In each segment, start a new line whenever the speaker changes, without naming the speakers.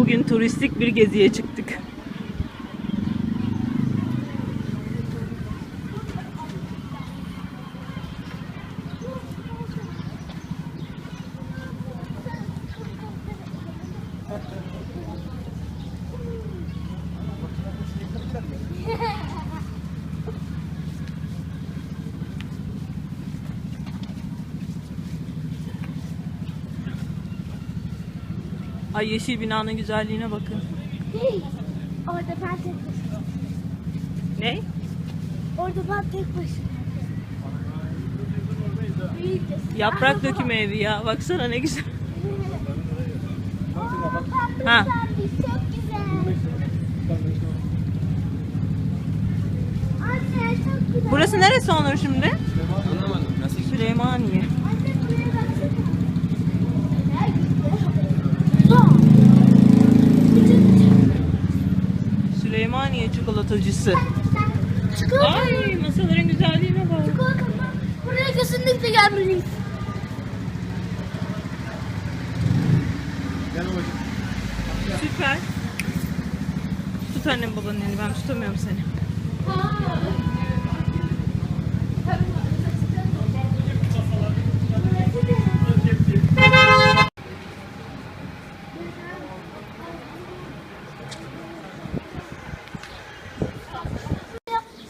bugün turistik bir geziye çıktık. Ay yeşil binanın güzelliğine bakın.
Hey, Orada ben tek başıma.
Ne?
Orada ben tek de-
Yaprak
Aha,
dökümü evi ya. Baksana ne güzel.
baba.
Ha.
Çok güzel.
Burası neresi Onur şimdi?
Anlamadım. Nasıl?
Süleymaniye.
Anne buraya baksana. Ne güzel. Bak.
Süleymaniye çikolatacısı.
Çikolata.
Ay masaların güzelliğine bak.
Çikolata? Buraya kesinlikle gelmeliyiz.
Süper. Tut annem babanın elini ben tutamıyorum seni.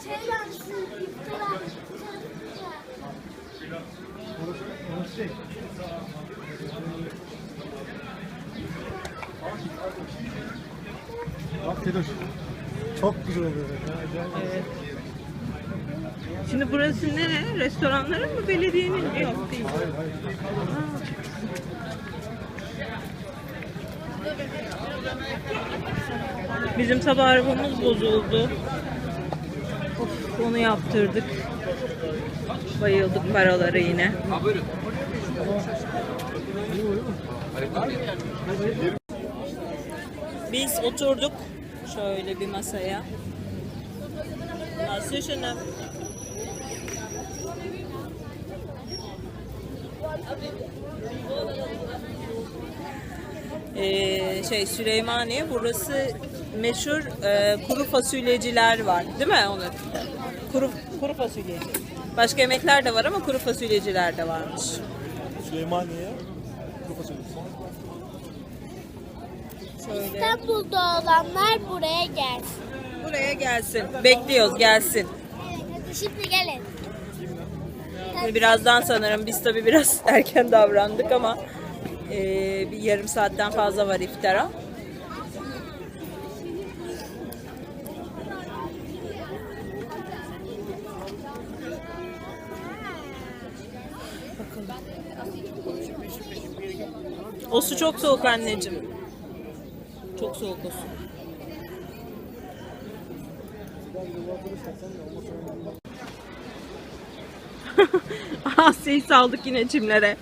Şeyler, iftira.
Bak Sedoş. Çok güzel oluyor. Ya, acayip.
Evet. Şimdi burası ne? Restoranların mı belediyenin? Yok değil.
Hayır.
Bizim sabah arabamız bozuldu. Of, onu yaptırdık. Bayıldık paralara yine.
Ha.
Biz oturduk şöyle bir masaya. Nasıl Ee, şey Süleymaniye burası meşhur e, kuru fasulyeciler var değil mi Onur? Kuru, kuru fasulyeci. Başka yemekler de var ama kuru fasulyeciler de varmış.
Süleymaniye. Kuru fasulyesi.
Şöyle.
İstanbul'da olanlar buraya gelsin.
Buraya gelsin. Bekliyoruz gelsin.
Hadi şimdi gelin.
Birazdan sanırım biz tabii biraz erken davrandık ama eee, bir yarım saatten fazla var iftara. O su çok soğuk anneciğim. Çok soğuk o su. Asya'yı saldık yine çimlere.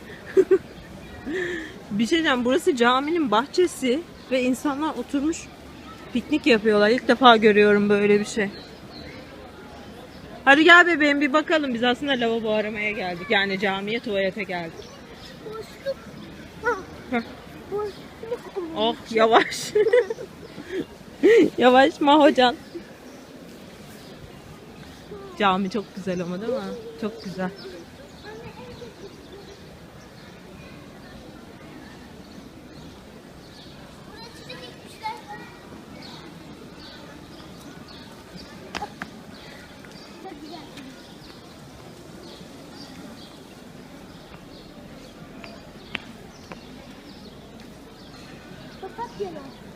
bir şey diyeceğim. Burası caminin bahçesi ve insanlar oturmuş piknik yapıyorlar. İlk defa görüyorum böyle bir şey. Hadi gel bebeğim bir bakalım. Biz aslında lavabo aramaya geldik. Yani camiye tuvalete geldik.
Boşluk.
Heh.
Boşluk.
Oh yavaş. yavaş Mahocan. Cami çok güzel ama değil mi? Çok güzel.
Papatyalar.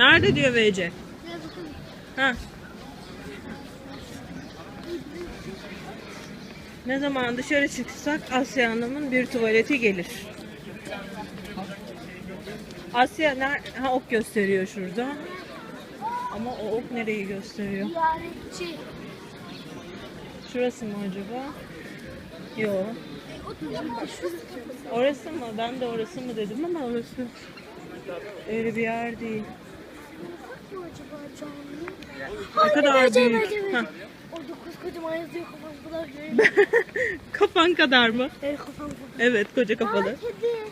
Nerede diyor VC? Ha. Ne zaman dışarı çıksak Asya Hanım'ın bir tuvaleti gelir. Asya ner ha ok gösteriyor şurada. Ama o ok nereyi gösteriyor?
Ziyaretçi.
Şurası mı acaba? Yok. Orası mı? Ben de orası mı dedim ama orası öyle bir yer değil. Ne kadar büyük. Heh.
O dokuz kocaman yazıyor kafam kadar.
Kafan kadar mı?
Evet kafam kadar.
Evet koca kafalı.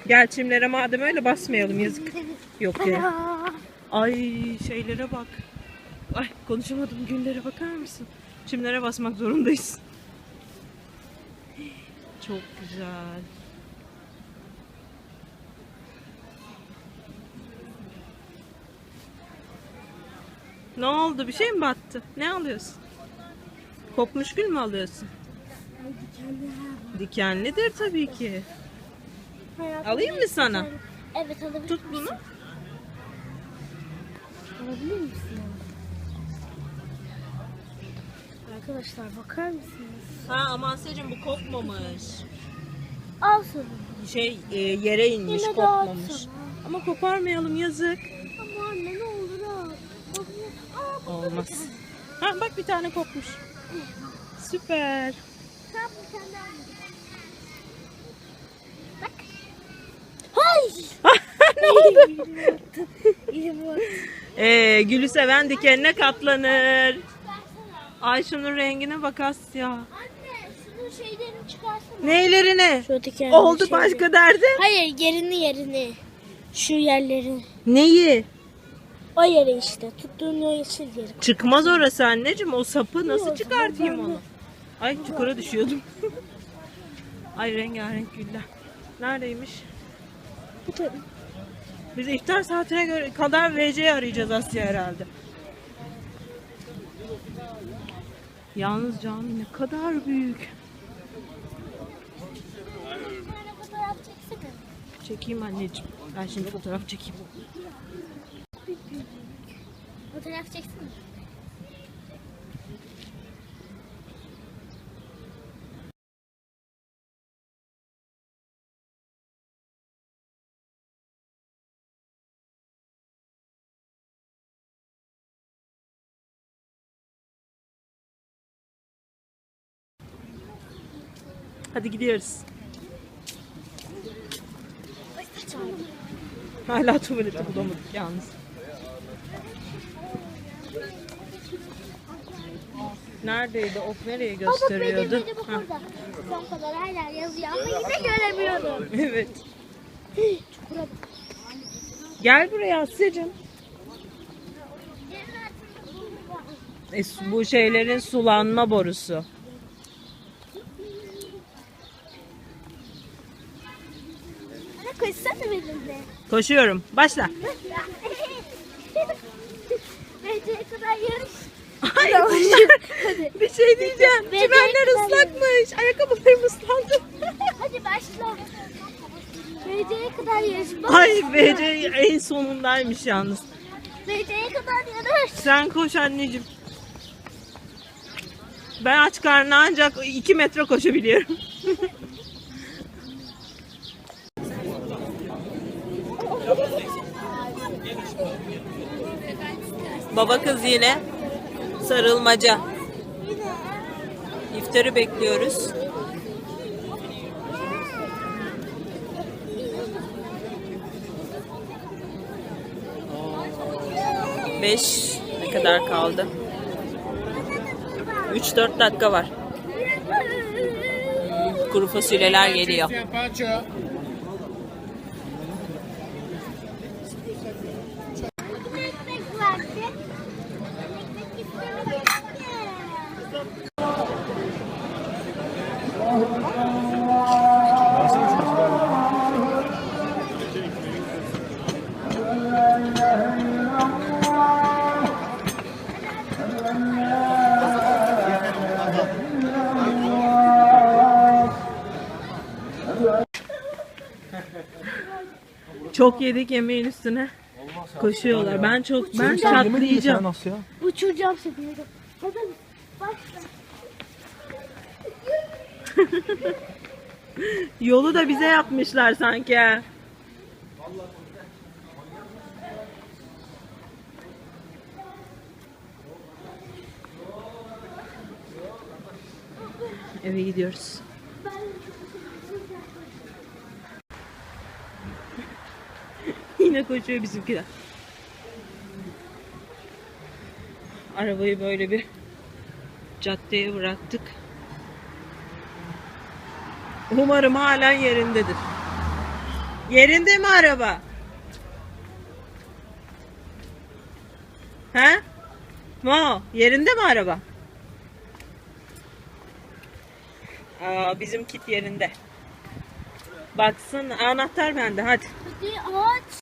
Gel çimlere madem öyle basmayalım yazık. Yok ya. Ay şeylere bak. Ay konuşamadım güllere bakar mısın? Çimlere basmak zorundayız. Çok güzel. Ne oldu? Bir şey mi battı? Ne alıyorsun? Kopmuş gül mü alıyorsun? Dikenlidir tabii ki. Alayım mı sana?
Evet alabilir
Tut bunu.
Alabilir misin? Arkadaşlar bakar mısınız?
Ha aman Selim bu kopmamış.
Al sana.
Şey e, yere inmiş
Yine
kopmamış. Ama koparmayalım yazık.
Ama anne ne olur al. Bakın. Aa, bu da
Olmaz. Ha bak bir tane kopmuş. Süper.
Tamam bir tane daha. Bak. Hay!
ne oldu? Ee, gülü seven dikenine katlanır. Ay şunun rengine bak Asya.
Anne şunun şeylerini çıkarsana.
Neylerine?
Şu dikenli
Oldu
şeyleri.
başka derdi.
Hayır yerini yerini. Şu yerleri.
Neyi?
O yeri işte. Tuttuğun o yeşil yeri.
Çıkmaz orası anneciğim. O sapı nasıl çıkartayım onu? Ay çukura düşüyordum. Ay rengarenk güller. Neredeymiş? Biz iftar saatine göre kadar VC'yi arayacağız Asya herhalde. Yalnız cami ne kadar büyük. Çekeyim anneciğim. Ben şimdi fotoğraf çekeyim.
Fotoğraf çeksene.
Hadi gidiyoruz. Hala tuvaleti bulamadık yalnız. Neredeydi? Ok nereye
Baba benim
gösteriyordu?
bak
Ha,
orada. Son kadar hala yazıyor ama yine göremiyorum.
evet.
Çukura bak.
Gel buraya Asya'cığım. E, bu şeylerin sulanma borusu.
Anne koşsana benimle.
Koşuyorum. Başla.
Bence kadar yarış.
Ay bir şey diyeceğim.
Ve
Çimenler ıslakmış. Ayakkabılarım ıslandı.
Hadi başla. BC'ye kadar yarış. Bak.
Ay BC en sonundaymış yalnız.
BC'ye kadar yarış.
Sen koş anneciğim. Ben aç karnına ancak 2 metre koşabiliyorum. Baba kız yine sarılmaca. İftarı bekliyoruz. Beş ne kadar kaldı? 3-4 dakika var. Kuru fasulyeler geliyor. Çok yedik yemeğin üstüne. Koşuyorlar. Ben çok ben
Sen yemedin mi sen
çatlayacağım.
Uçuracağım seni. Hadi başla.
Yolu da bize yapmışlar sanki. ha. Eve gidiyoruz. Yine koşuyor bizimkiler. Arabayı böyle bir caddeye bıraktık. Umarım halen yerindedir. Yerinde mi araba? He? Mo, yerinde mi araba? Aa, bizim kit yerinde. Baksın anahtar bende hadi.
Hadi aç.